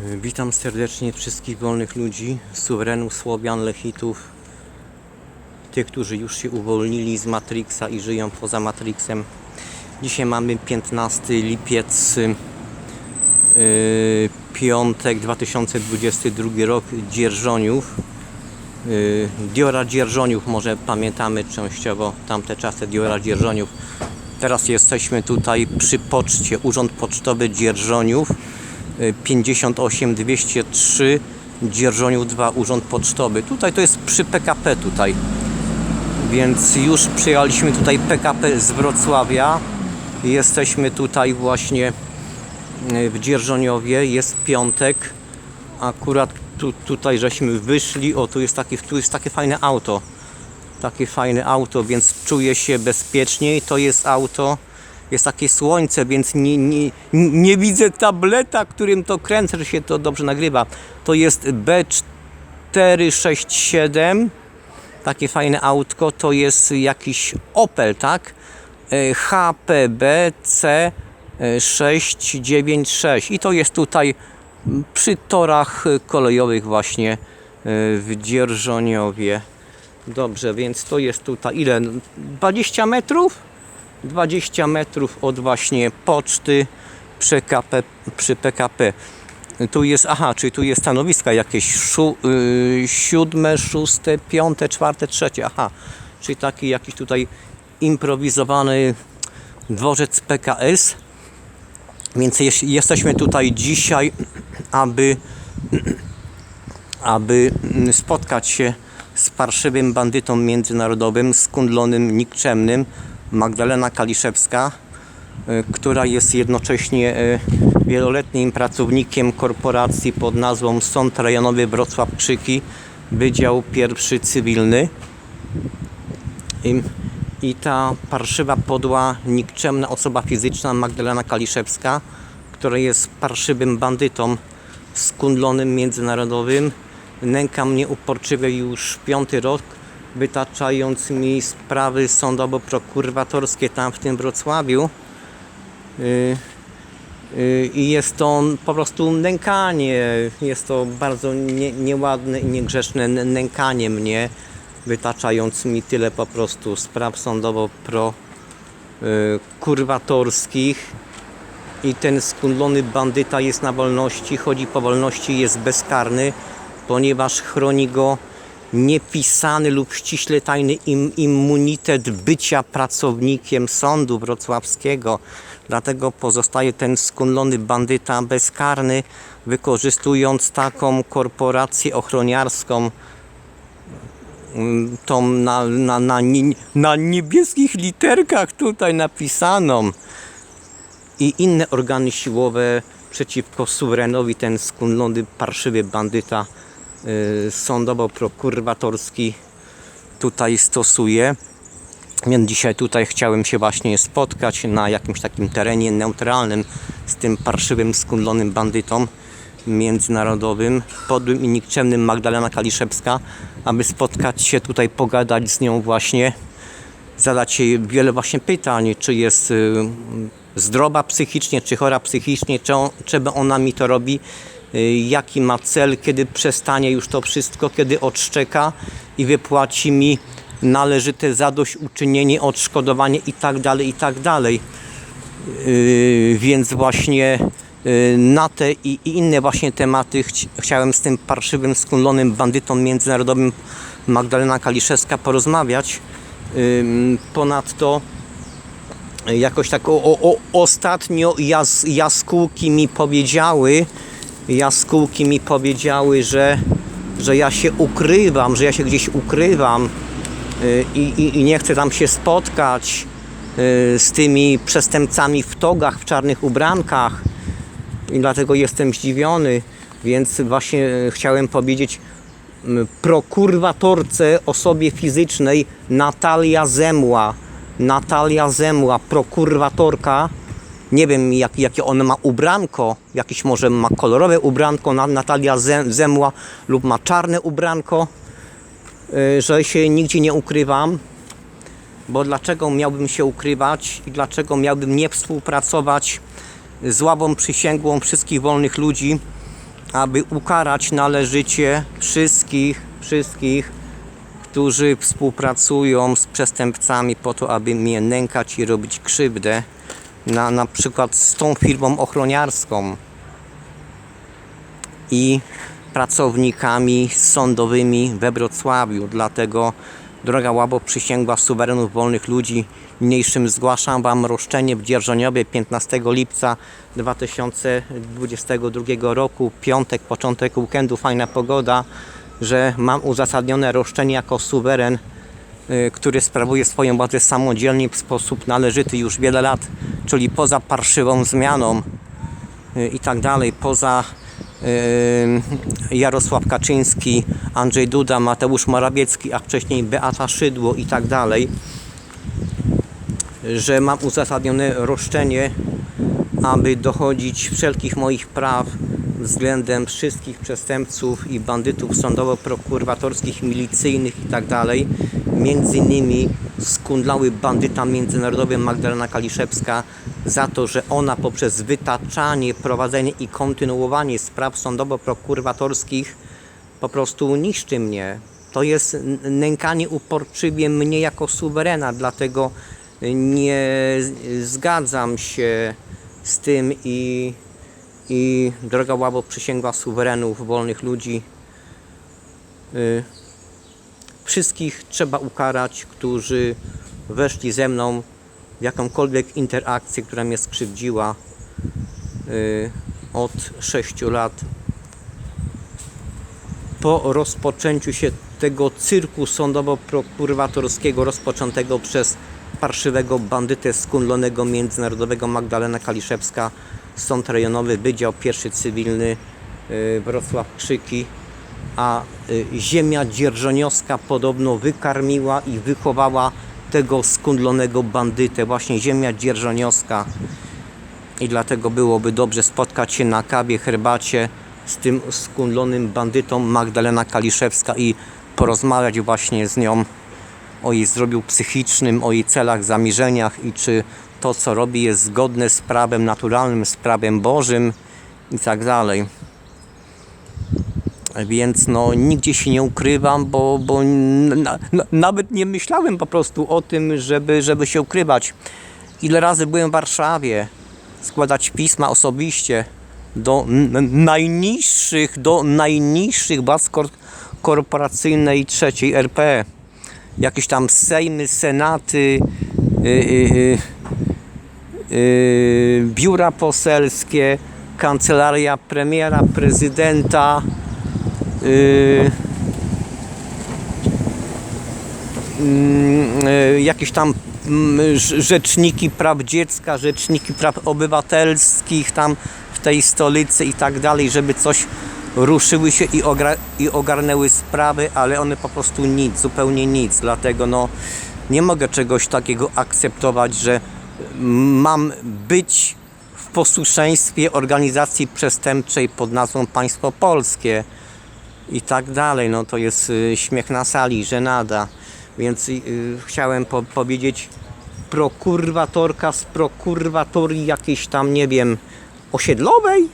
Y, Witam serdecznie wszystkich wolnych ludzi, suwerenów, Słowian, Lechitów, tych, którzy już się uwolnili z Matrixa i żyją poza Matrixem. Dzisiaj mamy 15 lipiec, y, piątek 2022 rok, Dzierżoniów. Y, Diora Dzierżoniów, może pamiętamy częściowo tamte czasy Diora Dzierżoniów. Teraz jesteśmy tutaj przy poczcie, Urząd Pocztowy Dzierżoniów. 58 203 Dzierżoniów 2 Urząd Pocztowy. Tutaj to jest przy PKP tutaj. Więc już przyjechaliśmy tutaj PKP z Wrocławia. Jesteśmy tutaj właśnie y, w Dzierżoniowie. Jest piątek. Akurat tu, tutaj żeśmy wyszli. O, tu jest, taki, tu jest takie fajne auto. Takie fajne auto, więc czuję się bezpieczniej. To jest auto jest takie słońce, więc nie, nie, nie widzę tableta, którym to kręcę, że się to dobrze nagrywa. To jest B467, takie fajne autko, to jest jakiś Opel, tak? E, HPB C696 i to jest tutaj przy torach kolejowych właśnie e, w Dzierżoniowie. Dobrze, więc to jest tutaj ile? 20 metrów? 20 metrów od właśnie poczty przy PKP, przy PKP. Tu jest, aha, czyli tu jest stanowiska jakieś szu, y, siódme, szóste, piąte, czwarte, trzecie, aha. Czyli taki jakiś tutaj improwizowany dworzec PKS. Więc jest, jesteśmy tutaj dzisiaj, aby, aby spotkać się z parszywym bandytą międzynarodowym, skundlonym, nikczemnym, Magdalena Kaliszewska, y, która jest jednocześnie y, wieloletnim pracownikiem korporacji pod nazwą Sąd Rejonowy Wrocław Krzyki, Wydział Pierwszy Cywilny. I, I ta parszywa, podła, nikczemna osoba fizyczna Magdalena Kaliszewska, która jest parszywym bandytą skundlonym międzynarodowym, nęka mnie uporczywie już piąty rok, wytaczając mi sprawy sądowo-prokuratorskie tam w tym Wrocławiu. Yy, yy, I jest to po prostu nękanie. Jest to bardzo nie, nieładne i niegrzeczne nękanie mnie, wytaczając mi tyle po prostu spraw sądowo-kurwatorskich. I ten skundlony bandyta jest na wolności, chodzi po wolności, jest bezkarny, ponieważ chroni go niepisany lub ściśle tajny im, immunitet bycia pracownikiem sądu wrocławskiego. Dlatego pozostaje ten skunlony bandyta bezkarny, wykorzystując taką korporację ochroniarską, mm, tą na, na, na, na niebieskich literkach tutaj napisaną i inne organy siłowe przeciwko suwerenowi ten skunlony parszywy bandyta sądowo-prokuratorski tutaj stosuje. Więc dzisiaj tutaj chciałem się właśnie spotkać na jakimś takim terenie neutralnym z tym parszywym, skunlonym bandytą międzynarodowym, podłym i nikczemnym Magdalena Kaliszewska, aby spotkać się tutaj, pogadać z nią właśnie, zadać jej wiele właśnie pytań, czy jest y, zdrowa psychicznie, czy chora psychicznie, czy on- czemu ona mi to robi, y, jaki ma cel, kiedy przestanie już to wszystko, kiedy odszczeka i wypłaci mi należyte zadośćuczynienie, odszkodowanie i tak dalej, i tak dalej. Yy, więc właśnie yy, na te i, inne właśnie tematy chci, chciałem z tym parszywym, skunlonym bandytą międzynarodowym Magdalena Kaliszewska porozmawiać. Ponadto jakoś tak o, o, o, ostatnio jas, jaskółki mi powiedziały, jaskółki mi powiedziały, że, że ja się ukrywam, że ja się gdzieś ukrywam yy, i, i, i nie chcę tam się spotkać y, z tymi przestępcami w togach, w czarnych ubrankach i dlatego jestem zdziwiony, więc właśnie y, chciałem powiedzieć y, prokurwatorce osobie fizycznej Natalia Zemła. Natalia Zemła, prokurwatorka. Nie wiem jak, jakie ona ma ubranko, jakieś może ma kolorowe ubranko, Na- Natalia Zem- Zemła lub ma czarne ubranko, y, że się nigdzie nie ukrywam. Bo dlaczego miałbym się ukrywać i dlaczego miałbym nie współpracować z ławą przysięgłą wszystkich wolnych ludzi, aby ukarać należycie wszystkich, wszystkich, którzy współpracują z przestępcami po to, aby mnie nękać i robić krzywdę, na, na przykład z tą firmą ochroniarską i pracownikami sądowymi we Wrocławiu. Dlatego, droga Łabo, przysięgła suwerenów wolnych ludzi, niniejszym zgłaszam Wam roszczenie w Dzierżoniowie 15 lipca 2022 roku, piątek, początek weekendu, fajna pogoda, że mam uzasadnione roszczenie jako suweren, y, który sprawuje swoją władzę samodzielnie w sposób należyty już wiele lat, czyli poza parszywą zmianą y, i tak dalej, poza y, Jarosław Kaczyński, Andrzej Duda, Mateusz Morawiecki, a wcześniej Beata Szydło i tak dalej, że mam uzasadnione roszczenie, aby dochodzić wszelkich moich praw względem wszystkich przestępców i bandytów sądowo-prokuratorskich, milicyjnych i tak dalej. Między innymi skundlały bandyta międzynarodowy Magdalena Kaliszewska za to, że ona poprzez wytaczanie, prowadzenie i kontynuowanie spraw sądowo-prokuratorskich po prostu niszczy mnie. To jest nękanie uporczywie mnie jako suwerena, dlatego nie zgadzam się z tym i, i droga Łabo przysięgła suwerenów, wolnych ludzi. Y, wszystkich trzeba ukarać, którzy weszli ze mną w jakąkolwiek interakcję, która mnie skrzywdziła y, od 6 lat. Po rozpoczęciu się tego cyrku sądowo-prokuratorskiego rozpoczętego przez parszywego bandytę skundlonego międzynarodowego Magdalena Kaliszewska, Sąd Rejonowy, Wydział Pierwszy Cywilny y, Wrocław Krzyki, a y, ziemia dzierżoniowska podobno wykarmiła i wychowała tego skundlonego bandytę, właśnie ziemia dzierżoniowska i dlatego byłoby dobrze spotkać się na kawie, herbacie z tym skundlonym bandytą Magdalena Kaliszewska i porozmawiać właśnie z nią o jej zdrowiu psychicznym, o jej celach, zamierzeniach i czy to, co robi, jest zgodne z prawem naturalnym, z prawem Bożym i tak dalej. Więc no, nigdzie się nie ukrywam, bo, bo na, na, nawet nie myślałem po prostu o tym, żeby, żeby się ukrywać. Ile razy byłem w Warszawie, składać pisma osobiście do najniższych, do najniższych władz kor- korporacyjnej trzeciej RP. Jakieś tam sejmy, senaty, y, y, y, y, biura poselskie, kancelaria premiera, prezydenta, jakieś tam mm, rz- rzeczniki praw dziecka, rzeczniki praw obywatelskich tam w tej stolicy i tak dalej, żeby coś ruszyły się i, i ogarnęły sprawy, ale one po prostu nic, zupełnie nic. Dlatego no, nie mogę czegoś takiego akceptować, że mam być w posłuszeństwie organizacji przestępczej pod nazwą Państwo Polskie i tak dalej. No to jest y, śmiech na sali, żenada. Więc y, chciałem po powiedzieć prokurwatorka z prokurwatorii jakiejś tam, nie wiem, osiedlowej?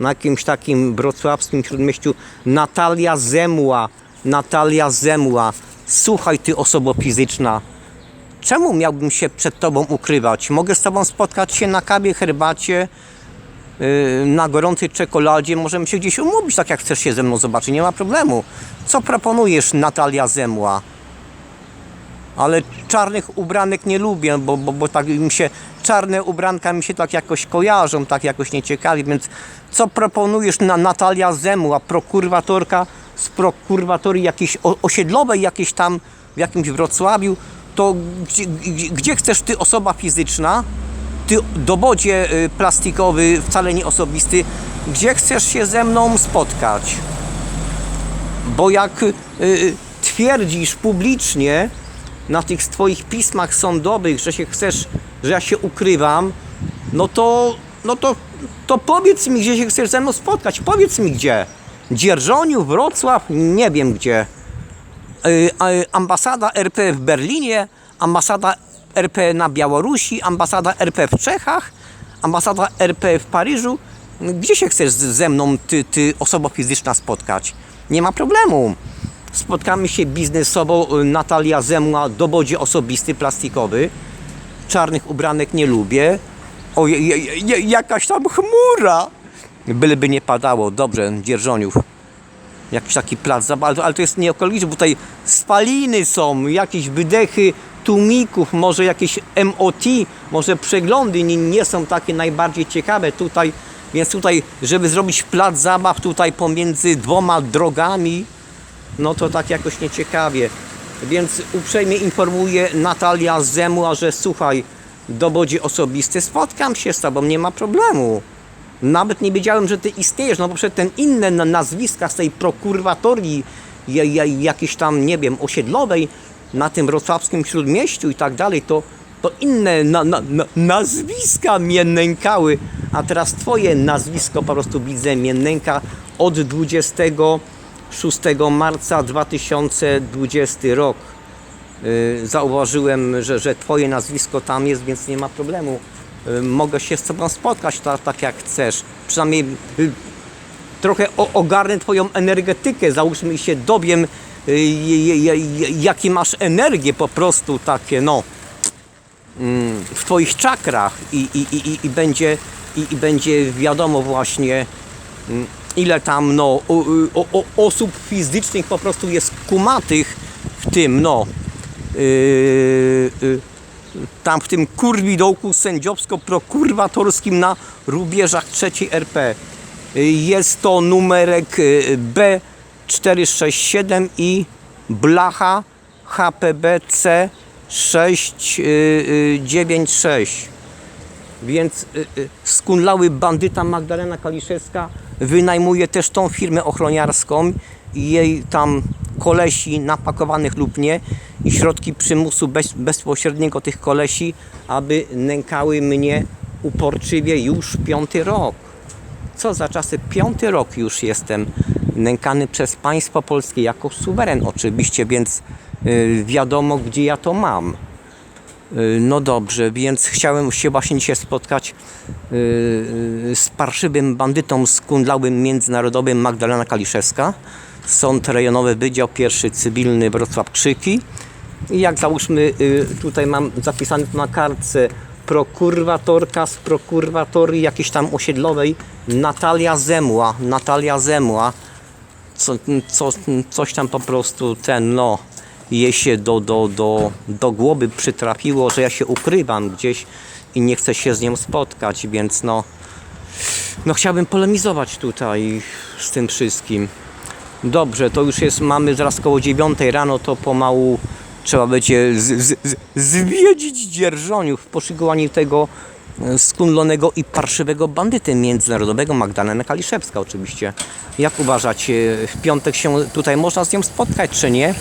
Na jakimś takim wrocławskim śródmieściu Natalia Zemła. Natalia Zemła. Słuchaj ty osobo fizyczna. Czemu miałbym się przed tobą ukrywać? Mogę z tobą spotkać się na kawie, herbacie, yy, na gorącej czekoladzie. Możemy się gdzieś umówić, tak jak chcesz się ze mną zobaczyć, nie ma problemu. Co proponujesz, Natalia Zemła? Ale czarnych ubranek nie lubię, bo, bo, bo tak mi się czarne ubranka mi się tak jakoś kojarzą, tak jakoś nieciekawie, więc co proponujesz na Natalia Zemła, prokurwatorka z prokurwatorii jakiejś osiedlowej, jakiejś tam w jakimś Wrocławiu, to gdzie, gdzie, chcesz ty osoba fizyczna, dowodzie y, plastikowy, wcale nie osobisty, gdzie chcesz się ze mną spotkać? Bo jak y, y, twierdzisz publicznie na tych twoich pismach sądowych, że się chcesz, że ja się ukrywam, no to, no to, to powiedz mi, gdzie się chcesz ze mną spotkać. Powiedz mi gdzie. Dzierżoniu, Wrocław, nie wiem gdzie. Ambasada RP w Berlinie, ambasada RP na Białorusi, ambasada RP w Czechach, ambasada RP w Paryżu. Gdzie się chcesz ze mną, ty, ty osoba fizyczna, spotkać? Nie ma problemu. Spotkamy się biznesowo. y, Natalia Zemła, dowodzi osobisty, plastikowy. Czarnych ubranek nie lubię. O, jakaś tam chmura. Byleby nie padało. Dobrze, dzierżoniów. Jakiś taki plac ale to jest nieokoliczne, bo tutaj spaliny są, jakieś wydechy tłumików, może jakieś MOT, może przeglądy nie, nie są takie najbardziej ciekawe tutaj, więc tutaj, żeby zrobić plac zabaw tutaj pomiędzy dwoma drogami, no to tak jakoś nieciekawie. Więc uprzejmie informuję Natalia Zemła, że słuchaj, dowodzi osobisty, spotkam się z tobą, nie ma problemu. Nawet nie wiedziałem, że ty istniejesz, no bo ten inne na- nazwiska z tej prokuratorii ja- ja- jakiejś tam, nie wiem, osiedlowej na tym wrocławskim śródmieściu i tak dalej, to, to inne na, na, na, nazwiska mnie nękały, a teraz twoje nazwisko po prostu widzę mnie nęka od 26 marca 2020 rok. Y, zauważyłem, że, że Twoje nazwisko tam jest, więc nie ma problemu. Y, Mogę się z Tobą spotkać ta, tak jak chcesz. Przynajmniej y, trochę o, ogarnę Twoją energetykę, załóżmy i się dowiem, jakie masz energię po prostu takie, no, mm, w Twoich czakrach i, i, i, i, będzie, i, i będzie wiadomo właśnie, mm, ile tam, no, o, o, o, osób fizycznych po prostu jest kumatych w tym, no, yy, yy, tam w tym kurwidołku sędziowsko-prokurwatorskim na rubieżach trzeciej RP. Jest to numerek yy, B467 i blacha HPBC 696. Więc y, y, skunlały bandyta Magdalena Kaliszewska wynajmuje też tą firmę ochroniarską i jej tam kolesi napakowanych lub nie i środki przymusu bez, bezpośredniego tych kolesi, aby nękały mnie uporczywie już piąty rok. Co za czasy, piąty rok już jestem nękany przez państwo polskie jako suweren oczywiście, więc y, wiadomo gdzie ja to mam. Y, No dobrze, więc chciałem się właśnie dzisiaj spotkać y, z parszywym bandytą skundlałym międzynarodowym Magdalena Kaliszewska. Sąd rejonowy Wydział Pierwszy Cywilny Wrocław Krzyki. I jak załóżmy, tutaj mam zapisane na kartce prokurwatorka z prokurwatorii jakiejś tam osiedlowej Natalia Zemła. Natalia Zemła co, co, coś tam po prostu ten, no, jej się do, do, do, do głowy przytrafiło, że ja się ukrywam gdzieś i nie chcę się z nią spotkać, więc no, no chciałbym polemizować tutaj z tym wszystkim. Dobrze, to już jest, mamy zaraz koło 9 rano, to pomału trzeba będzie z, z, z, zwiedzić dzierżoniów w poszukiwaniu tego skunlonego i parszywego bandyty międzynarodowego Magdalena Kaliszewska oczywiście. Jak uważacie, w piątek się tutaj można z nią spotkać, czy nie?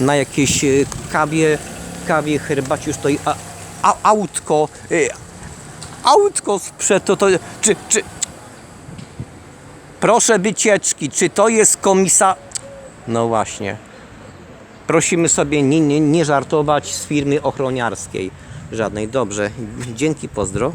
Na jakiejś e, kawie, kawie, herbacie już tutaj a, a, autko, e, autko sprzed, to, to czy, czy, Proszę wycieczki, czy to jest komisa... No właśnie. Prosimy sobie nie, nie, nie żartować z firmy ochroniarskiej. Żadnej. Dobrze. Dzięki, pozdro.